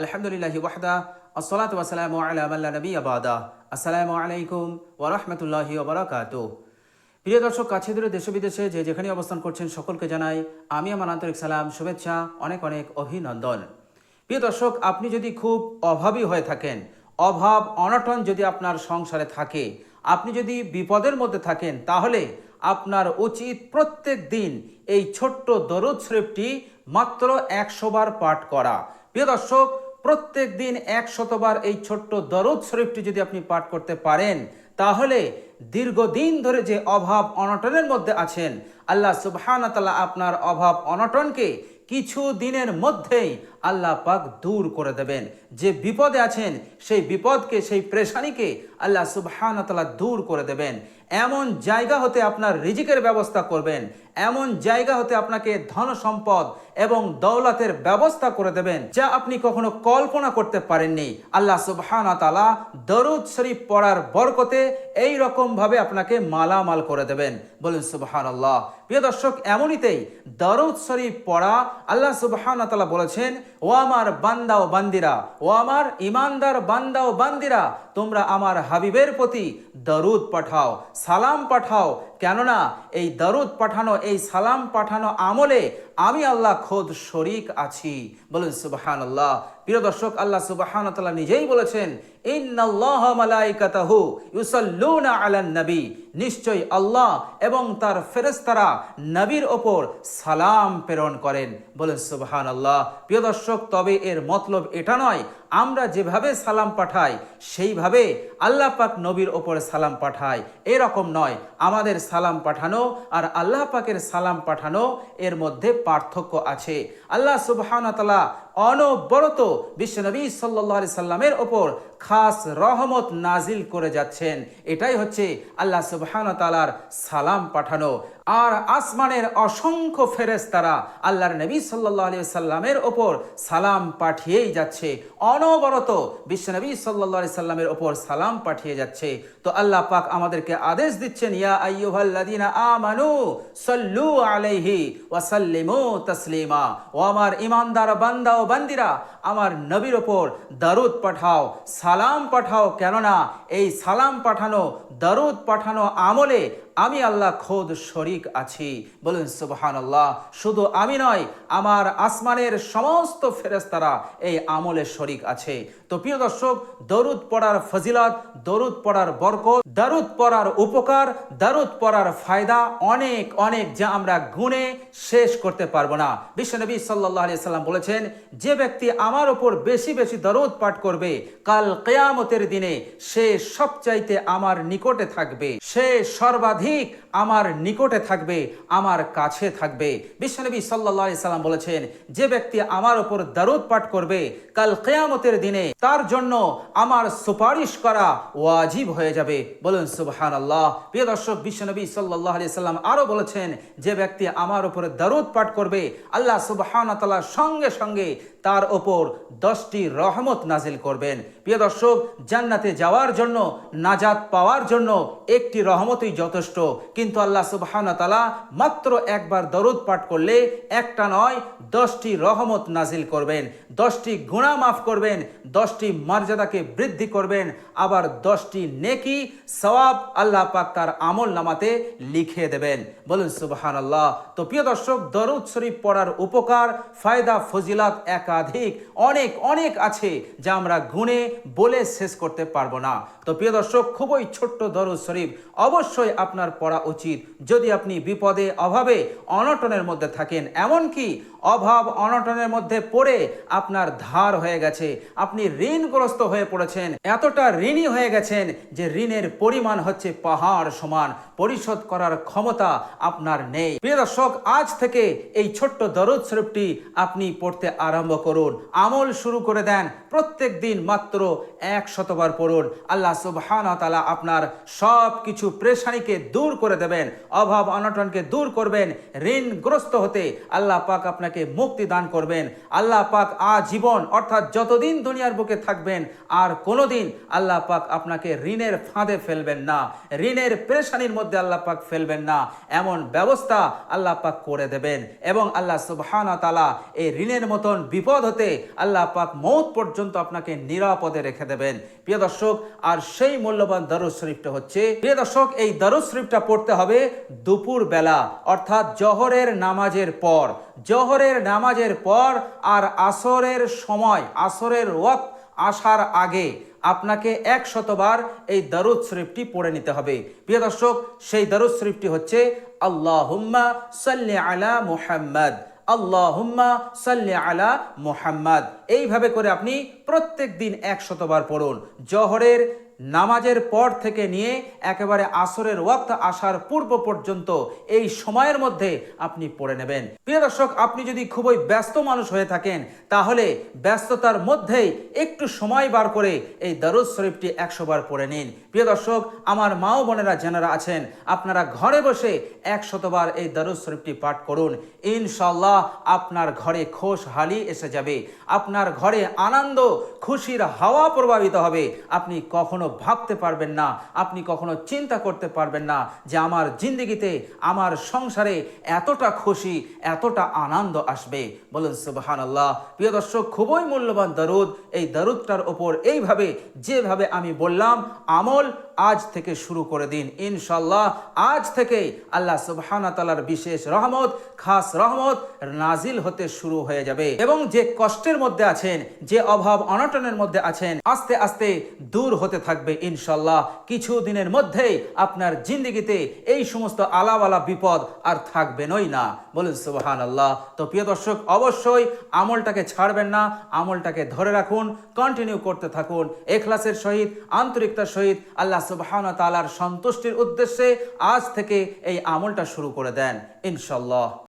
আলহামদুলিল্লাহি ওয়াহদা, আসসালাত ওয়াসালামু আলা মাল্লা নবী আবাদা আসসালামু আলাইকুম ওয়া রাহমাতুল্লাহি ওয়া বারাকাতুহু প্রিয় দর্শক, কাছে দূরে দেশে বিদেশে যে যেখানে অবস্থান করছেন সকলকে জানাই আমি আমার আন্তরিক সালাম, শুভেচ্ছা, অনেক অনেক অভিনন্দন। প্রিয় দর্শক, আপনি যদি খুব অভাবী হয়ে থাকেন, অভাব, অনটন যদি আপনার সংসারে থাকে, আপনি যদি বিপদের মধ্যে থাকেন, তাহলে আপনার উচিত প্রত্যেক দিন এই ছোট্ট দরুদ শরীফটি মাত্র একশো বার পাঠ করা। প্রিয় দর্শক প্রত্যেক দিন এক শতবার এই ছোট্ট দরদ শরীফটি যদি আপনি পাঠ করতে পারেন, তাহলে দীর্ঘদিন ধরে যে অভাব অনটনের মধ্যে আছেন, আল্লাহ সুবহানাতাল্লাহ আপনার অভাব অনটনকে কিছু দিনের মধ্যেই আল্লাহ পাক দূর করে দেবেন। যে বিপদে আছেন, সেই বিপদকে, সেই প্রেশানিকে আল্লাহ সুবহানাতাল্লাহ দূর করে দেবেন। এমন জায়গা হতে আপনার রিজিকের ব্যবস্থা করবেন। এমন জায়গা হতে আপনাকে ধন সম্পদ এবং দৌলতের ব্যবস্থা করে দেবেন, যা আপনি কখনো কল্পনা করতে পারেননি। আল্লাহ সুবহানা তালা দরুদ শরীফ পড়ার বরকতে এই রকম ভাবে আপনাকে মালামাল করে দেবেন। বলুন সুবহান আল্লাহ প্রিয় দর্শক, এমনিতেই দরুদ শরীফ পড়া আল্লাহ সুবহানা তালা বলেছেন ও আমার বান্দা ও বান্দিরা, ও আমার ইমানদার বান্দা ও বান্দিরা, তোমরা আমার হাবিবের প্রতি দরুদ পাঠাও, সালাম পাঠাও। কেননা এই দরুদ পাঠানো, এই সালাম পাঠানো আমলে আমি আল্লাহ খোদ শরিক আছি। বলুন সুবাহান আল্লাহ প্রিয় দর্শক, আল্লাহ সুবাহান তাল্লাহ নিজেই বলেছেন, ইন্নাল্লাহ মালাইকাতাহু ইউসাল্লুনা আলান নবী। নিশ্চয়ই আল্লাহ এবং তার ফেরেশতারা নবীর ওপর সালাম প্রেরণ করেন বলেন সুবহান আল্লাহ প্রিয় দর্শক, তবে এর মতলব এটা নয় আমরা যেভাবে সালাম পাঠাই, সেইভাবে আল্লাহ পাক নবীর ওপর সালাম পাঠাই এরকম নয়। আমাদের সালাম পাঠানো আর আল্লাহ পাকের সালাম পাঠানো এর মধ্যে পার্থক্য আছে। আল্লাহ সুবহান তালা অনবরত বিশ্বনবী সাল্লাহ সাল্লামের ওপর খাস রহমত নাজিল করে যাচ্ছেন। এটাই হচ্ছে আল্লাহ সুবহান তালার সালাম পাঠানো। আর আসমানের অসংখ্য ফেরেস তারা আল্লাহর নবী সাল্লাহ আলি সাল্লামের ওপর সালাম পাঠিয়েই যাচ্ছে। অনবরত বিশ্ব বিশ্বনবী সাল্লাহ আলি সাল্লামের ওপর সালাম পাঠিয়ে যাচ্ছে। তো আল্লাহ পাক আমাদেরকে আদেশ দিচ্ছেন, ইয়া আইয়ুহাল্লাযীনা আমানু সাল্লু আলাইহি ওয়া সাল্লিমু তাসলিমা। ও আমার ইমানদার বান্দা ও বান্দিরা, আমার নবীর ওপর দারুদ পাঠাও, সালাম পাঠাও। কেননা এই সালাম পাঠানো, দারুদ পাঠানো আমলে আমি আল্লাহ খোদ শরিক আছি। বলুন সুবহান আল্লাহ শুধু আমি নয়, আমার আসমানের সমস্ত ফেরেস্তারা এই আমলে শরিক আছে। তো প্রিয় দর্শক, দরুদ পড়ার ফজিলত, দরুদ পড়ার বরকত, দারুদ পড়ার উপকার, দারুদ পড়ার ফায়দা অনেক অনেক যা আমরা গুণে শেষ করতে পারব না। বিশ্বনবী সাল্লাহ আলিয়া সাল্লাম বলেছেন, যে ব্যক্তি আমার ওপর বেশি বেশি দরুদ পাঠ করবে, কাল কেয়ামতের দিনে সে সবচাইতে আমার নিকটে থাকবে, সে সর্বাধিক আমার নিকটে থাকবে, আমার কাছে থাকবে। বিশ্বনবী সাল্লাহ সাল্লাম বলেছেন, যে ব্যক্তি আমার ওপর দারুদ পাঠ করবে, কাল কেয়ামতের দিনে তার জন্য আমার সুপারিশ করা ওয়াজিব হয়ে যাবে। বলুন সুবহান আল্লাহ প্রিয় দর্শক বিশ্বনবী সাল্লাহ আলি সাল্লাম আরও বলেছেন, যে ব্যক্তি আমার ওপরে দারুদ পাঠ করবে, আল্লাহ সুবহান তাল্লাহ সঙ্গে সঙ্গে তার ওপর দশটি রহমত নাজিল করবেন। প্রিয় দর্শক, জান্নাতে যাওয়ার জন্য, নাজাত পাওয়ার জন্য একটি রহমতই যথেষ্ট, কিন্তু আল্লাহ সুবহান তালা মাত্র একবার দরুদ পাঠ করলে একটা নয়, দশটি রহমত নাজিল করবেন, দশটি গুণা মাফ করবেন, দশটি মর্যাদাকে বৃদ্ধি করবেন, আবার দশটি নেকি সওয়াব আল্লাহ পাক তার আমল নামাতে লিখে দেবেন। বলুন সুবহান আল্লাহ তো প্রিয় দর্শক, দরুদ শরীফ পড়ার উপকার, ফায়দা, ফজিলাত একাধিক অনেক অনেক আছে যা আমরা গুণে বলে শেষ করতে পারব না। তো প্রিয় দর্শক, খুবই ছোট্ট দরুদ শরীফ অবশ্যই আপনার পড়া উচিত। যদি আপনি বিপদে, অভাবে, অনটনের মধ্যে থাকেন। এমনকি অভাব, অনটনের মধ্যে পড়ে আপনার ধার হয়ে গেছে। আপনি ঋণগ্রস্ত হয়ে পড়েছেন। এতটা ঋণী হয়ে গেছেন যে ঋণের পরিমাণ হচ্ছে পাহাড় সমান। পরিশোধ করার ক্ষমতা আপনার নেই। প্রিয় দর্শক, আজ থেকে এই ছোট্ট দরদ শরীফটি আপনি পড়তে আরম্ভ করুন। আমল শুরু করে দেন। প্রত্যেক দিন মাত্র এক শতবার পড়ুন। আল্লাহ সুবহান তালা আপনার সব কিছু প্রেশানিকে দূর করে দেবেন। অভাব অনটনকে দূর করবেন, ঋণগ্রস্ত হতে আল্লাহ পাক আপনাকে মুক্তি দান করবেন। আল্লাহ পাক আজীবন, অর্থাৎ যতদিন দুনিয়ার বুকে থাকবেন, আর কোনোদিন আল্লাহ পাক আপনাকে ঋণের ফাঁদে ফেলবেন না। ঋণের প্রেশানির মধ্যে আল্লাহ পাক ফেলবেন না। এমন ব্যবস্থা আল্লাহ পাক করে দেবেন এবং আল্লাহ সুবহান তালা এই ঋণের মতন বিপদ হতে আল্লাহ পাক মৌত পর্যন্ত আপনাকে নিরাপদে রেখে দেবেন। প্রিয় দর্শক, আর সেই মূল্যবান দরুদ শরীফটা হচ্ছে, প্রিয় দর্শক, এই দরুদ শরীফটা পড়তে হবে দুপুর বেলা অর্থাৎ জহরের নামাজের পর। জহরের নামাজের পর আর আসরের সময়, আসরের ওয়াক্ত আসার আগে আপনাকে এক শতবার এই দারুদ শরীফটি পড়ে নিতে হবে। প্রিয় দর্শক, সেই দারুদ শরীফটি হচ্ছে, আল্লাহুম্মা সাল্লি আলা মুহাম্মদ, আল্লাহুম্মা সাল্লি আলা মুহাম্মদ। এইভাবে করে আপনি প্রত্যেক দিন এক শতবার পড়ুন। জহরের নামাজের পর থেকে নিয়ে একেবারে আসরের ওয়াক্ত আসার পূর্ব পর্যন্ত এই সময়ের মধ্যে আপনি পড়ে নেবেন। প্রিয় দর্শক, আপনি যদি খুবই ব্যস্ত মানুষ হয়ে থাকেন, তাহলে ব্যস্ততার মধ্যেই একটু সময় বার করে এই দারুদ শরীফটি একশো বার পড়ে নিন। প্রিয় দর্শক, আমার মা ও বোনেরা যারা আছেন, আপনারা ঘরে বসে একশতবার এই দারুদ শরীফটি পাঠ করুন। ইনশাল্লাহ আপনার ঘরে খোশহালি এসে যাবে। আপনার ঘরে আনন্দ, খুশির হাওয়া প্রভাবিত হবে। আপনি কখনো ভাবতে পারবেন না, আপনি কখনো চিন্তা করতে পারবেন না যে আমার জিন্দগিতে আমার সংসারে এতটা খুশি, এতটা আনন্দ আসবে। বলুন সুবহান আল্লাহ প্রিয় দর্শক, খুবই মূল্যবান দারুদ। এই দারুদটার ওপর এইভাবে, যেভাবে আমি বললাম, আমল আজ থেকে শুরু করে দিন ইনশাল্লাহ আজ থেকে আল্লাহ সুবহানা তালার বিশেষ রহমত, খাস রহমত নাজিল হতে শুরু হয়ে যাবে। এবং যে কষ্টের মধ্যে আছেন, যে অভাব অনটনের মধ্যে আছেন, আস্তে আস্তে দূর হতে থাকবে ইনশাল্লাহ কিছু দিনের মধ্যেই আপনার জিন্দগিতে এই সমস্ত আলাওয়ালা বিপদ আর থাকবেনই না। বলুন সুবহান আল্লাহ তো প্রিয় দর্শক, অবশ্যই আমলটাকে ছাড়বেন না, আমলটাকে ধরে রাখুন কন্টিনিউ করতে থাকুন। এখলাসের সহিত, আন্তরিকতার সহিত আল্লাহ সুবহান তালার সন্তুষ্টির উদ্দেশ্যে আজ থেকে এই আমলটা শুরু করে দেন ইনশাল্লাহ